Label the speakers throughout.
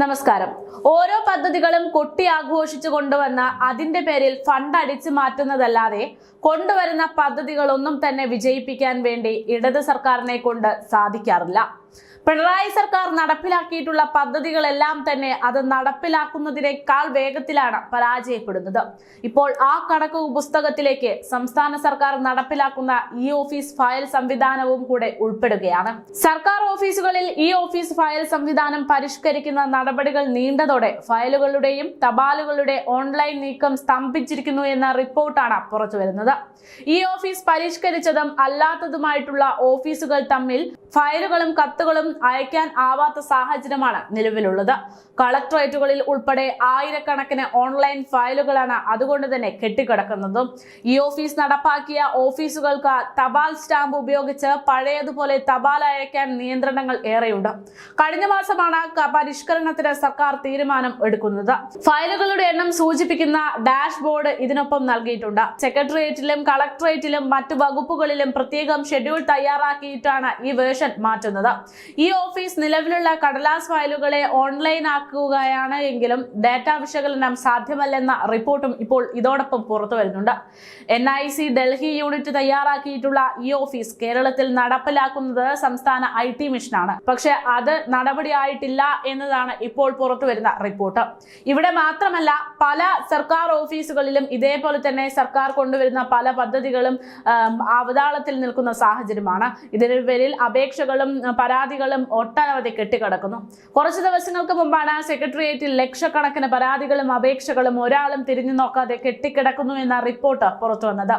Speaker 1: നമസ്കാരം. ഓരോ പദ്ധതികളും കൊട്ടി ആഘോഷിച്ചു കൊണ്ടുവന്ന അതിന്റെ പേരിൽ ഫണ്ട് അടിച്ചു മാറ്റുന്നതല്ലാതെ കൊണ്ടുവരുന്ന പദ്ധതികളൊന്നും തന്നെ വിജയിപ്പിക്കാൻ വേണ്ടി ഇടത് സർക്കാരിനെ കൊണ്ട് സാധിക്കാറില്ല. പിണറായി സർക്കാർ നടപ്പിലാക്കിയിട്ടുള്ള പദ്ധതികളെല്ലാം തന്നെ അത് നടപ്പിലാക്കുന്നതിനേക്കാൾ വേഗത്തിലാണ് പരാജയപ്പെടുന്നത്. ഇപ്പോൾ ആ കണക്ക് പുസ്തകത്തിലേക്ക് സംസ്ഥാന സർക്കാർ നടപ്പിലാക്കുന്ന ഇ ഓഫീസ് ഫയൽ സംവിധാനവും കൂടെ ഉൾപ്പെടുകയാണ്. സർക്കാർ ഓഫീസുകളിൽ ഇ ഓഫീസ് ഫയൽ സംവിധാനം പരിഷ്കരിക്കുന്ന നടപടികൾ നീണ്ടതോടെ ഫയലുകളുടെയും തപാലുകളുടെ ഓൺലൈൻ നീക്കം സ്തംഭിച്ചിരിക്കുന്നു എന്ന റിപ്പോർട്ടാണ് പുറത്തുവരുന്നത്. ഇ ഓഫീസ് പരിഷ്കരിച്ചതും അല്ലാത്തതുമായിട്ടുള്ള ഓഫീസുകൾ തമ്മിൽ ഫയലുകളും കത്തുകളും അയക്കാൻ ആവാത്ത സാഹചര്യമാണ് നിലവിലുള്ളത്. കളക്ടറേറ്റുകളിൽ ഉൾപ്പെടെ ആയിരക്കണക്കിന് ഓൺലൈൻ ഫയലുകളാണ് അതുകൊണ്ട് തന്നെ കെട്ടിക്കിടക്കുന്നത്. ഈ ഓഫീസ് നടപ്പാക്കിയ ഓഫീസുകൾക്ക് തപാൽ സ്റ്റാമ്പ് ഉപയോഗിച്ച് പഴയതുപോലെ തപാൽ അയക്കാൻ നിയന്ത്രണങ്ങൾ ഏറെയുണ്ട്. കഴിഞ്ഞ മാസമാണ് പരിഷ്കരണത്തിന് സർക്കാർ തീരുമാനം എടുക്കുന്നത്. ഫയലുകളുടെ എണ്ണം സൂചിപ്പിക്കുന്ന ഡാഷ്ബോർഡ് ഇതിനൊപ്പം നൽകിയിട്ടുണ്ട്. സെക്രട്ടേറിയറ്റിലും കളക്ടറേറ്റിലും മറ്റു വകുപ്പുകളിലും പ്രത്യേകം ഷെഡ്യൂൾ തയ്യാറാക്കിയിട്ടാണ് ഈ വേർഷൻ മാറ്റുന്നത്. ഈ ഓഫീസ് നിലവിലുള്ള കടലാസ് ഫയലുകളെ ഓൺലൈൻ ആക്കുകയാണ് എങ്കിലും ഡാറ്റ വിശകലനം സാധ്യമല്ലെന്ന റിപ്പോർട്ടും ഇപ്പോൾ ഇതോടൊപ്പം പുറത്തു വരുന്നുണ്ട്. N I C Delhi unit തയ്യാറാക്കിയിട്ടുള്ള ഈ ഓഫീസ് കേരളത്തിൽ നടപ്പിലാക്കുന്നത് സംസ്ഥാന ഐ ടി മിഷനാണ് പക്ഷെ അത് നടപടിയായിട്ടില്ല എന്നതാണ് ഇപ്പോൾ പുറത്തു വരുന്ന റിപ്പോർട്ട്. ഇവിടെ മാത്രമല്ല പല സർക്കാർ ഓഫീസുകളിലും ഇതേപോലെ തന്നെ സർക്കാർ കൊണ്ടുവരുന്ന പല പദ്ധതികളും അവതാളത്തിൽ നിൽക്കുന്ന സാഹചര്യമാണ്. ഇതിന് പേരിൽ അപേക്ഷകളും പരാതികളും ഒട്ടനവധി കെട്ടിക്കിടക്കുന്നു. കുറച്ച് ദിവസങ്ങൾക്ക് മുമ്പാണ് സെക്രട്ടേറിയറ്റിൽ ലക്ഷക്കണക്കിന് പരാതികളും അപേക്ഷകളും ഒരാളും തിരിഞ്ഞു നോക്കാതെ കെട്ടിക്കിടക്കുന്നു എന്ന റിപ്പോർട്ട് പുറത്തു വന്നത്.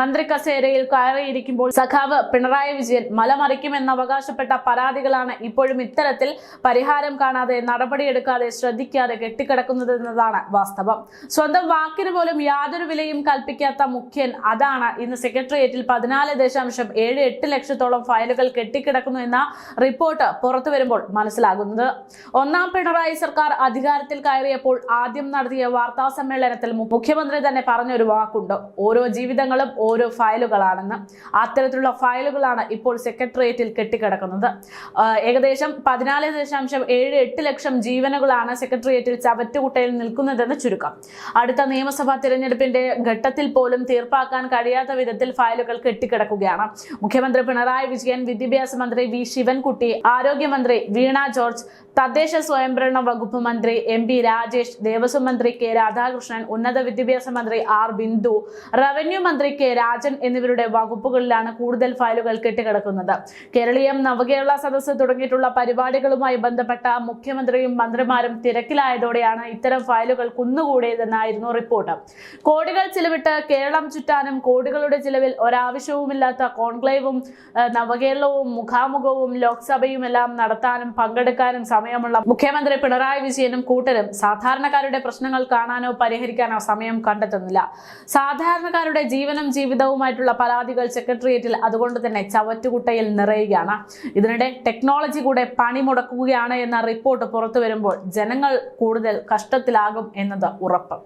Speaker 1: മന്ത്രി കസേരയിൽ കയറിയിരിക്കുമ്പോൾ സഖാവ് പിണറായി വിജയൻ മലമറിക്കുമെന്ന് അവകാശപ്പെട്ട പരാതികളാണ് ഇപ്പോഴും ഇത്തരത്തിൽ പരിഹാരം കാണാതെ നടപടിയെടുക്കാതെ ശ്രദ്ധിക്കാതെ കെട്ടിക്കിടക്കുന്നത് എന്നതാണ് വാസ്തവം. സ്വന്തം വാക്കിന് പോലും യാതൊരു വിലയും കൽപ്പിക്കാത്ത മുഖ്യൻ അതാണ് ഇന്ന് സെക്രട്ടേറിയറ്റിൽ പതിനാല് ദശാംശം ഏഴ് എട്ട് ലക്ഷത്തോളം ഫയലുകൾ കെട്ടിക്കിടക്കുന്നു എന്ന റിപ്പോർട്ട് പുറത്തു വരുമ്പോൾ മനസ്സിലാകുന്നത്. ഒന്നാം പിണറായി സർക്കാർ അധികാരത്തിൽ കയറിയപ്പോൾ ആദ്യം നടത്തിയ വാർത്താ സമ്മേളനത്തിൽ മുഖ്യമന്ത്രി തന്നെ പറഞ്ഞൊരു വാക്കുണ്ട്. ഓരോ ജീവിതങ്ങളും ഓരോ ഫയലുകളാണെന്ന്. അത്തരത്തിലുള്ള ഫയലുകളാണ് ഇപ്പോൾ സെക്രട്ടേറിയറ്റിൽ കെട്ടിക്കിടക്കുന്നത്. ഏകദേശം പതിനാല് ദശാംശം ഏഴ് എട്ട് ലക്ഷം ജീവനുകളാണ് സെക്രട്ടേറിയറ്റിൽ ചവറ്റുകുട്ടയിൽ നിൽക്കുന്നതെന്ന് ചുരുക്കം. അടുത്ത നിയമസഭാ തിരഞ്ഞെടുപ്പിന്റെ ഘട്ടത്തിൽ പോലും തീർപ്പാക്കാൻ കഴിയാത്ത വിധത്തിൽ ഫയലുകൾ കെട്ടിക്കിടക്കുകയാണ്. മുഖ്യമന്ത്രി പിണറായി വിജയൻ വിദ്യാഭ്യാസ മന്ത്രി വി ശിവൻകുട്ടി ആരോഗ്യമന്ത്രി വീണ ജോർജ് തദ്ദേശ സ്വയംഭരണ വകുപ്പ് മന്ത്രി എം പി രാജേഷ് ദേവസ്വം മന്ത്രി കെ രാധാകൃഷ്ണൻ ഉന്നത വിദ്യാഭ്യാസ മന്ത്രി ആർ ബിന്ദു റവന്യൂ മന്ത്രി കെ രാജൻ എന്നിവരുടെ വകുപ്പുകളിലാണ് കൂടുതൽ ഫയലുകൾ കെട്ടിക്കിടക്കുന്നത്. കേരളീയം നവകേരള സദസ്സ് തുടങ്ങിയിട്ടുള്ള പരിപാടികളുമായി ബന്ധപ്പെട്ട മുഖ്യമന്ത്രിയും മന്ത്രിമാരും തിരക്കിലായതോടെയാണ് ഇത്തരം ഫയലുകൾ കുന്നുകൂടിയതെന്നായിരുന്നു റിപ്പോർട്ട്. കോടികൾ ചിലവിട്ട് കേരളം ചുറ്റാനും കോടികളുടെ ചിലവിൽ ഒരാവശ്യവുമില്ലാത്ത കോൺക്ലേവും നവകേരളവും നവകേരളവും മുഖാമുഖവും ലോക്സഭയുമെല്ലാം നടത്താനും പങ്കെടുക്കാനും സമയമുള്ള മുഖ്യമന്ത്രി പിണറായി വിജയനും കൂട്ടരും സാധാരണക്കാരുടെ പ്രശ്നങ്ങൾ കാണാനോ പരിഹരിക്കാനോ സമയം കണ്ടെത്തുന്നില്ല. സാധാരണക്കാരുടെ ജീവനും ജീവിതവുമായിട്ടുള്ള പരാതികൾ സെക്രട്ടേറിയറ്റിൽ അതുകൊണ്ട് തന്നെ ചവറ്റുകുട്ടയിൽ നിറയുകയാണ്. ഇതിനിടെ ടെക്നോളജി കൂടെ പണി മുടക്കുകയാണ് എന്ന റിപ്പോർട്ട് പുറത്തു വരുമ്പോൾ ജനങ്ങൾ കൂടുതൽ കഷ്ടത്തിലാകും എന്നത് ഉറപ്പ്.